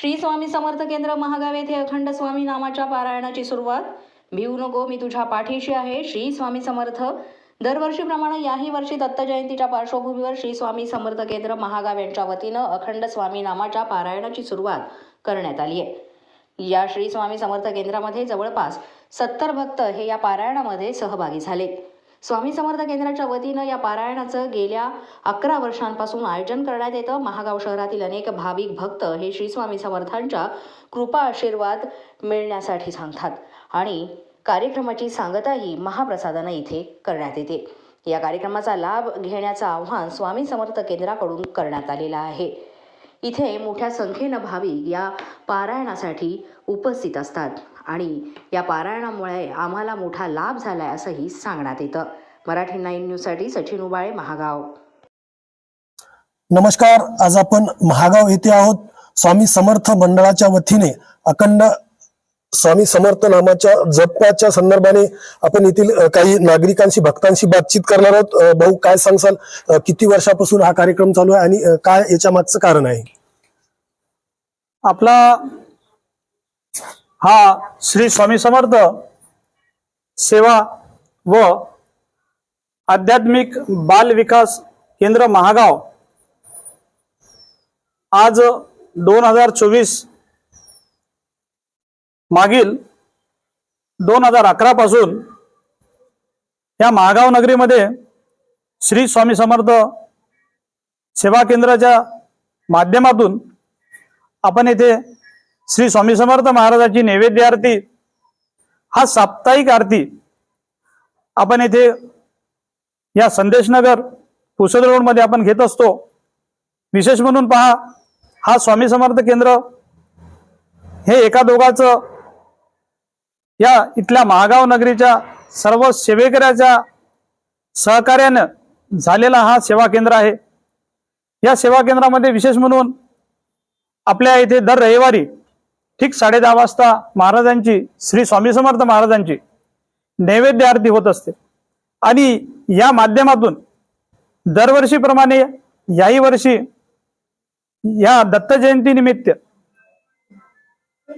श्री स्वामी समर्थ केंद्र महागाव येथे अखंड स्वामी नामाच्या पारायणाची सुरुवात. भिऊ नको मी तुझ्या पाठीशी आहे. श्री स्वामी समर्थ. दरवर्षीप्रमाणे याही वर्षी दत्त जयंतीच्या पार्श्वभूमीवर श्री स्वामी समर्थ केंद्र महागाव यांच्या वतीनं अखंड स्वामी नामाच्या पारायणाची सुरुवात करण्यात आली आहे. या श्री स्वामी समर्थ केंद्रामध्ये जवळपास सत्तर भक्त हे या पारायणामध्ये सहभागी झाले. स्वामी समर्थ केंद्राच्या वतीनं या पारायणाचं गेल्या अकरा वर्षांपासून आयोजन करण्यात येतं. महागाव शहरातील अनेक भाविक भक्त हे श्री स्वामी समर्थांच्या कृपा आशीर्वाद मिळण्यासाठी सांगतात आणि कार्यक्रमाची सांगताही महाप्रसादानं इथे करण्यात येते. या कार्यक्रमाचा लाभ घेण्याचं आव्हान स्वामी समर्थ केंद्राकडून करण्यात आलेलं आहे. इथे मोठ्या संख्येनं भाविक या पारायणासाठी उपस्थित असतात. आणि या पारायणामुळे आम्हाला मोठा लाभ झालाय असंही सांगण्यात येतं. मराठी नाईन न्यूजसाठी सचिन उबाळे महागाव. नमस्कार. आज आपण महागाव येथे आहोत. स्वामी समर्थ मंडळाच्या वतीने अखंड स्वामी समर्थ नामाच्या जपण्याच्या संदर्भाने आपण येथील काही नागरिकांशी भक्तांशी बातचीत करणार आहोत. भाऊ काय सांगसाल? किती वर्षापासून हा कार्यक्रम चालू आहे आणि काय याच्या मागचं कारण आहे? आपला हा श्री स्वामी समर्थ सेवा व आध्यात्मिक बाल विकास केंद्र महागाव. आज दोन हजार चोवीस मागील दोन हजार अकरा पासून या महागाव नगरीमध्ये श्री स्वामी समर्थ सेवा केंद्राच्या माध्यमातून आपण येथे श्री स्वामी समर्थ महाराजाची नैवेद्य आरती हा साप्ताहिक आरती. आपण येथे या संदेशनगर पुसद रोडमध्ये आपण घेत असतो. विशेष म्हणून पहा हा स्वामी समर्थ केंद्र हे एका दोघाचं या इथल्या महागाव नगरीच्या सर्व सेवेकऱ्याच्या सहकार्यानं झालेला हा सेवा केंद्र आहे. या सेवा केंद्रामध्ये विशेष म्हणून आपल्या इथे दर रविवारी ठीक साडे दहा वाजता महाराजांची श्री स्वामी समर्थ महाराजांची नैवेद्य आरती होत असते. आणि या माध्यमातून दरवर्षीप्रमाणे याही वर्षी या दत्त जयंती निमित्त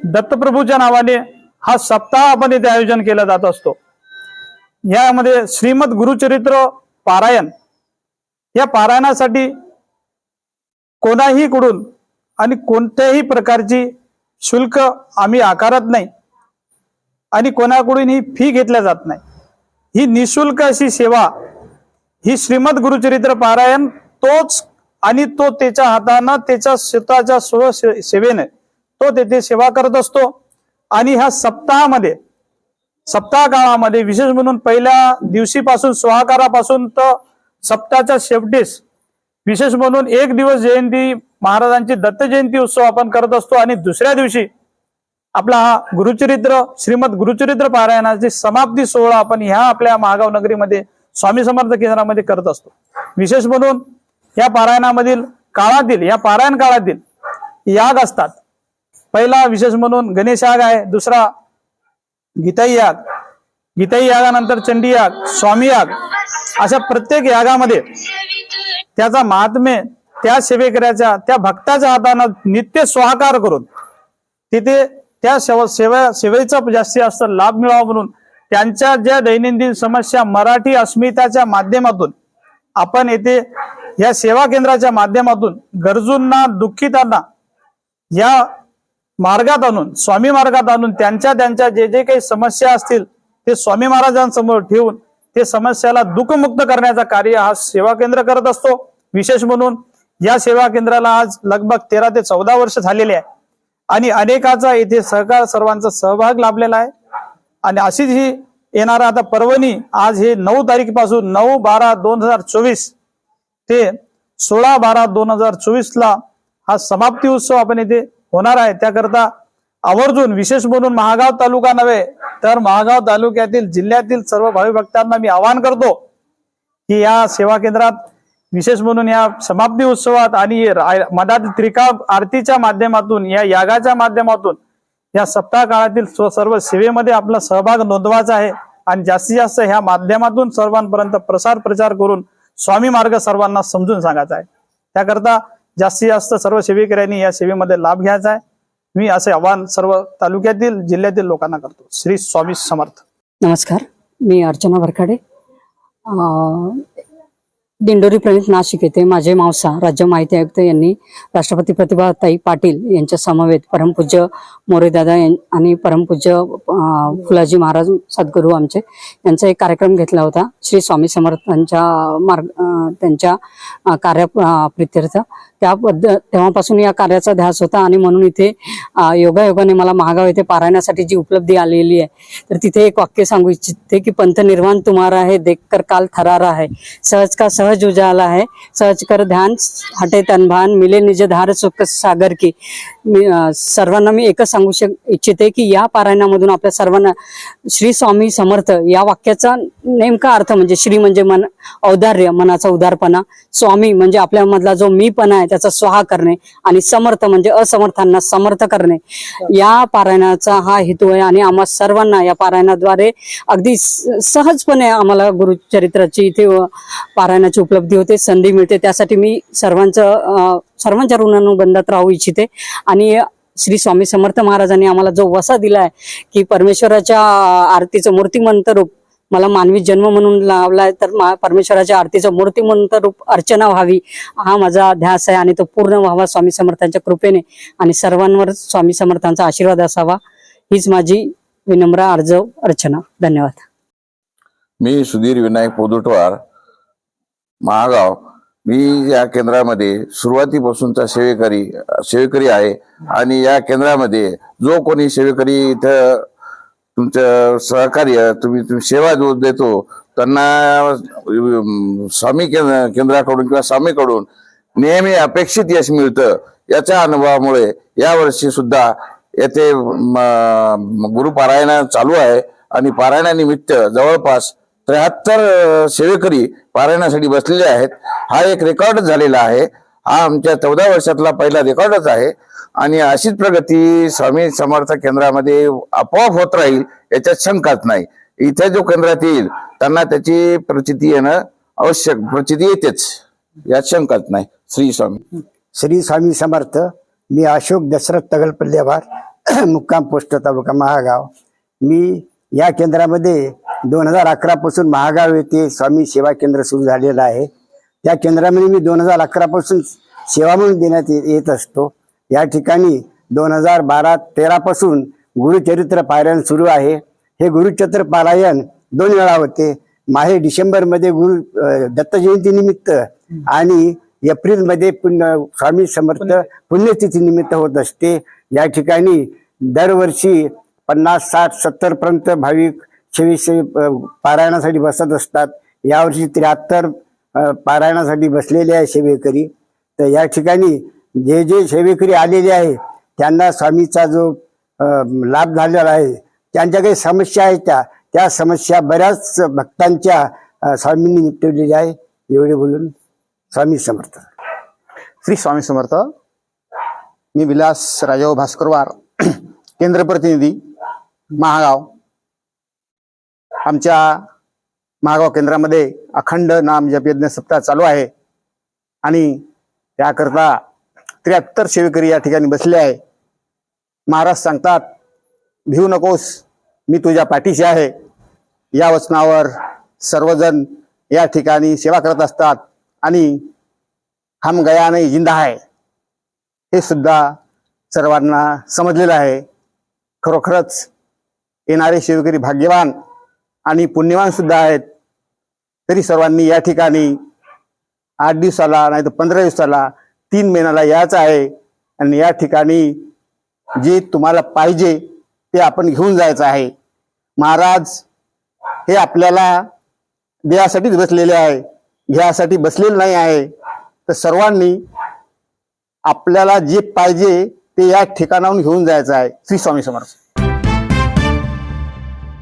दत्तप्रभूच्या नावाने हा सप्ताह आपण इथे आयोजन केला जात असतो. यामध्ये श्रीमद गुरुचरित्र पारायण या पारायणासाठी कोणाही कडून आणि कोणत्याही प्रकारची शुल्क आम्ही आकारत नाही. आणि कोणाकडून ही फी घेतल्या जात नाही. ही निशुल्क अशी सेवा ही श्रीमद गुरुचरित्र पारायण तोच आणि तो त्याच्या हातानं त्याच्या स्वतःच्या स्व से- सेवेने तो तेथे सेवा करत असतो. आणि ह्या सप्ताहामध्ये सप्ताह काळामध्ये विशेष म्हणून पहिल्या दिवशीपासून सोहाकारापासून तर सप्ताहाच्या शेवटीस विशेष म्हणून एक दिवस जयंती महाराजांची दत्त जयंती उत्सव आपण करत असतो आणि दुसऱ्या दिवशी आपला हा गुरुचरित्र श्रीमद गुरुचरित्र पारायणाची समाप्ती सोहळा आपण ह्या आपल्या महागाव नगरीमध्ये स्वामी समर्थ केंद्रामध्ये करत असतो. विशेष म्हणून या पारायणामधील काळातील या पारायण काळातील याग असतात. पहिला विशेष म्हणून गणेश याग आहे दुसरा गीताई याग गीताई यागानंतर चंडी याग स्वामी याग अशा प्रत्येक यागामध्ये त्याचा महात्म्य त्या सेवेकऱ्याच्या त्या भक्ताच्या हातानं नित्य स्वाहाकार करून तिथे त्या सेवा सेवा सेवेचा जास्तीत जास्त लाभ मिळावा म्हणून त्यांच्या ज्या दैनंदिन समस्या मराठी अस्मिताच्या माध्यमातून आपण येथे या सेवा केंद्राच्या माध्यमातून गरजूंना दुःखितांना या मार्गात आणून स्वामी मार्गात आणून त्यांच्या त्यांच्या जे जे काही समस्या असतील ते स्वामी महाराजांसमोर ठेवून ते समस्याला दुःखमुक्त करण्याचा कार्य हा सेवा केंद्र करत असतो. विशेष म्हणून या सेवा केंद्राला आज लगभग तेरा ते चौदा वर्ष झालेले आहे. आणि अनेकाचा येथे सहकार सर्वांचा सहभाग लाभलेला आहे. आणि अशीच ही येणारा आता पर्वणी आज हे नऊ तारीखपासून नऊ बारा दोन हजार चोवीस ते सोळा बारा दोन हजार चोवीसला हा समाप्ती उत्सव आपण इथे होणार आहे. त्याकरता आवर्जून विशेष म्हणून महागाव तालुका नव्हे तर महागाव तालुक्यातील जिल्ह्यातील सर्व भावी भक्तांना मी आवाहन करतो की या सेवा केंद्रात विशेष म्हणून या समाप्ती उत्सवात आणि रा- मधात त्रिका आरतीच्या माध्यमातून या यागाच्या माध्यमातून या सप्ताह काळातील सर्व सेवेमध्ये आपला सहभाग नोंदवायचा आहे. आणि जास्तीत जास्त ह्या माध्यमातून सर्वांपर्यंत प्रसार प्रचार करून स्वामी मार्ग सर्वांना समजून सांगायचा आहे. त्याकरता जास्तीत जास्त सर्व सेवेकऱ्यांनी या सेवेमध्ये लाभ घ्यायचा आहे. मी असे आवाहन सर्व तालुक्यातील जिल्ह्यातील लोकांना करतो. श्री स्वामी समर्थ. नमस्कार. मी अर्चना वरखाडे. दिंडोरी प्रणित नाशिक येथे माझे मावसा राज्य माहिती आयुक्त यांनी राष्ट्रपती प्रतिभाताई पाटील यांच्या समवेत परमपूज्य मोरेदादा यां- आणि परमपूज्य फुलाजी महाराज सद्गुरू आमचे यांचा एक कार्यक्रम घेतला होता. श्री स्वामी समर्थांच्या मार्ग त्यांच्या कार्या कार्य प्रित्यर्थ. त्याबद्दल तेव्हापासून या कार्याचा ध्यास होता आणि म्हणून इथे योगायोगाने मला महागाव येथे पारायणासाठी जी उपलब्धी आलेली आहे तर तिथे एक वाक्य सांगू इच्छिते की पंथ निर्वाण तुम्हारा आहे देखकर काल थरारा आहे सहज का सहज उजाला है सहज कर ध्यान हटे तनभान मिले निज धार सुख सागर की. मी, सर्वांना मी एकच सांगू शक इच्छिते की या पारायणामधून आपल्या सर्वांना श्री स्वामी समर्थ या वाक्याचा नेमका अर्थ म्हणजे श्री म्हणजे मन औदार्य मनाचा उदारपणा. स्वामी म्हणजे आपल्यामधला जो मीपणा आहे त्याचा स्वाहा करणे आणि समर्थ म्हणजे असमर्थांना समर्थ करणे. या पारायणाचा हा हेतू आहे आणि आम्हा सर्वांना या पारायणाद्वारे अगदी सहजपणे आम्हाला गुरुचरित्राची इथे पारायणाची पारायणाची उपलब्धी होते संधी मिळते. त्यासाठी मी सर्वांचं सर्वांच्या ऋणानुबंधात राहू इच्छिते. आणि श्री स्वामी समर्थ महाराजांनी आम्हाला जो वसा दिलाय की परमेश्वराच्या आरतीचं मूर्तिमंत रूप मला मानवी जन्म म्हणून लावलाय तर परमेश्वराच्या आरतीचं मूर्तिमंत रूप अर्चना व्हावी हा माझा ध्यास आहे. आणि तो पूर्ण व्हावा स्वामी समर्थांच्या कृपेने. आणि सर्वांवर स्वामी समर्थांचा आशीर्वाद असावा. हीच माझी विनम्र अर्ज अर्चना. धन्यवाद. मी सुधीर विनायक पोदुटवार महागाव. मी या केंद्रामध्ये सुरुवातीपासूनचा सेवेकरी सेवेकरी आहे. आणि या केंद्रामध्ये जो कोणी सेवेकरी इथं तुमचं सहकार्य तुम्ही तुम्ही सेवा जो देतो त्यांना स्वामी केंद्राकडून किंवा स्वामीकडून नेहमी अपेक्षित यश मिळतं. याच्या अनुभवामुळे यावर्षी सुद्धा येथे म- गुरुपारायण चालू आहे. आणि पारायणानिमित्त जवळपास त्र्याहत्तर सेवेकरी पारायणासाठी बसलेले आहेत. हा एक रेकॉर्ड झालेला आहे. हा आमच्या चौदा वर्षातला पहिला रेकॉर्डच आहे. आणि अशीच प्रगती स्वामी समर्थ केंद्रामध्ये आपोआप होत राहील याच्यात शंकाच नाही. इथे जो केंद्रात येईल त्यांना त्याची प्रचिती येणं आवश्यक प्रचिती येतेच. यात शंकाच नाही. श्री स्वामी. श्री स्वामी समर्थ मी अशोक दशरथ तगलपल्लेवार मुक्काम पोस्ट तालुका महागाव. मी या केंद्रामध्ये दोन हजार अकरा पासून महागाव येथे स्वामी सेवा केंद्र सुरू झालेलं आहे. त्या केंद्रामध्ये मी दोन हजार अकरा पासून सेवा म्हणून देण्यात येत असतो. या ठिकाणी दोन हजार बारा तेरा पासून गुरुचरित्र पारायण सुरू आहे. हे गुरुचरित्र पारायण दोन वेळा होते. माहे डिसेंबरमध्ये गुरु अं, दत्त निमित्त आणि एप्रिलमध्ये पुण्य स्वामी समर्थ पुण्यतिथी निमित्त होत असते. या ठिकाणी दरवर्षी पन्नास साठ सत्तर पर्यंत भाविक चोवीसशे पारायणासाठी बसत असतात. यावर्षी त्र्याहत्तर पारायणासाठी बसलेले आहे सेवेकरी. तर या ठिकाणी जे जे सेवेकरी आलेले आहे त्यांना स्वामीचा जो लाभ झालेला आहे त्यांच्या काही समस्या आहेत त्या त्या समस्या बऱ्याच भक्तांच्या स्वामींनी निपटवलेल्या आहे एवढे बोलून स्वामी समर्थ. श्री स्वामी समर्थ. मी विलास राजाभाऊ भास्करवार केंद्र प्रतिनिधी महागाव. आमच्या महागाव केंद्रामध्ये अखंड नाम जप यज्ञ सप्ताह चालू आहे. आणि त्याकरता त्र्याहत्तर सेवेकरी या ठिकाणी बसले आहे. महाराज सांगतात भिवू नकोस मी तुझ्या पाठीशी आहे. या वचनावर सर्वजण या ठिकाणी सेवा करत असतात आणि हम गया नाही जिंदा आहे हे सुद्धा सर्वांना समजलेलं आहे. खरोखरच येणारे शेवकरी भाग्यवान आणि पुण्यवान सुद्धा आहेत. तरी सर्वांनी या ठिकाणी आठ दिवसाला नाही तर पंधरा दिवसाला तीन महिन्याला यायचं आहे. आणि या ठिकाणी जे तुम्हाला पाहिजे ते आपण घेऊन जायचं आहे. महाराज हे आपल्याला देहासाठीच बसलेले आहे. घ्यासाठी बसलेले नाही आहे. तर सर्वांनी आपल्याला जे पाहिजे ते या ठिकाणाहून घेऊन जायचं आहे. श्री स्वामी समर्थ.